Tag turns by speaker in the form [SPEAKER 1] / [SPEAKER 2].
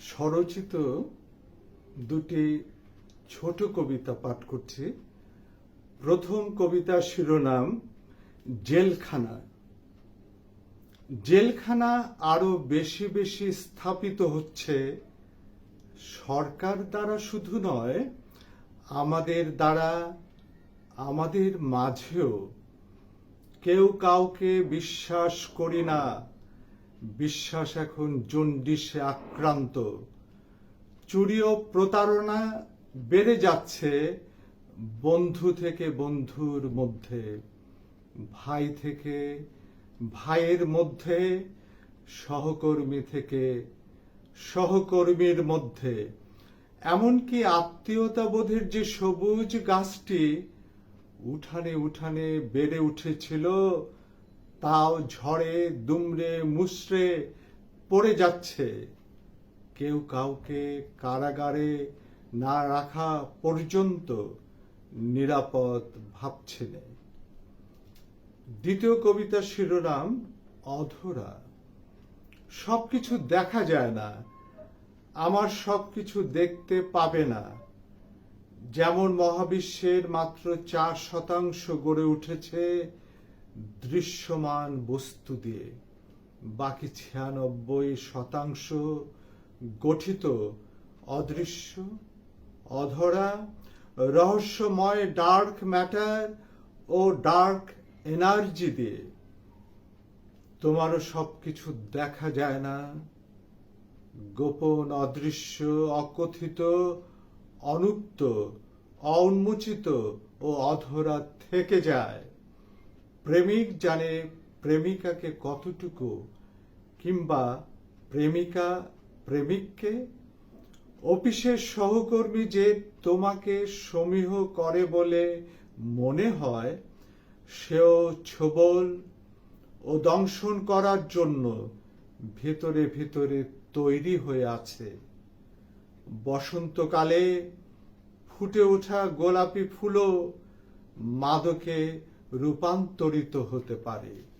[SPEAKER 1] স্বরচিত দুটি ছোট কবিতা পাঠ করছি। প্রথম কবিতার শিরোনাম, জেলখানা। জেলখানা আরও বেশি বেশি স্থাপিত হচ্ছে সরকার দ্বারা শুধু নয়, আমাদের দ্বারা, আমাদের মাঝেও। কেউ কাউকে বিশ্বাস করি না বিশ্বাস এখন জন্ডিসে আক্রান্ত। চুরি ও প্রতারণা বেড়ে যাচ্ছে বন্ধু থেকে বন্ধুর মধ্যে। ভাই থেকে ভাইয়ের মধ্যে, সহকর্মী থেকে সহকর্মীর মধ্যে। এমনকি আত্মীয়তা বোধের যে সবুজ গাছটি উঠানে উঠানে বেড়ে উঠেছিল তাও ঝড়ে, দুমড়ে মুসড়ে পড়ে যাচ্ছে। কেউ কাউকে কারাগারে না রাখা পর্যন্ত নিরাপদ ভাবছে না। দ্বিতীয় কবিতার শিরোনাম, অধরা। সবকিছু দেখা যায় না। আমার সবকিছু দেখতে পাবে না। যেমন মহাবিশ্বের মাত্র চার শতাংশ গড়ে উঠেছে দৃশ্যমান বস্তু দিয়ে, বাকি ছিয়ানব্বই শতাংশ গঠিত অদৃশ্য, অধরা, রহস্যময় ডার্ক ম্যাটার ও ডার্ক এনার্জি দিয়ে। তোমারও সবকিছু দেখা যায় না। গোপন অদৃশ্য, অকথিত, অনুক্ত, অউন্মোচিত ও অধরা থেকে যায়। প্রেমিক জানে প্রেমিকাকে কতটুকু কিংবা প্রেমিকা প্রেমিককে? অফিসের সহকর্মী যে তোমাকে সমীহ করে বলে মনে হয়, সেও ছবল ও দংশন করার জন্য ভেতরে ভেতরে তৈরি হয়ে আছে। বসন্তকালে ফুটে ওঠা গোলাপি ফুলও মাদকে রূপান্তরিত হতে পারে।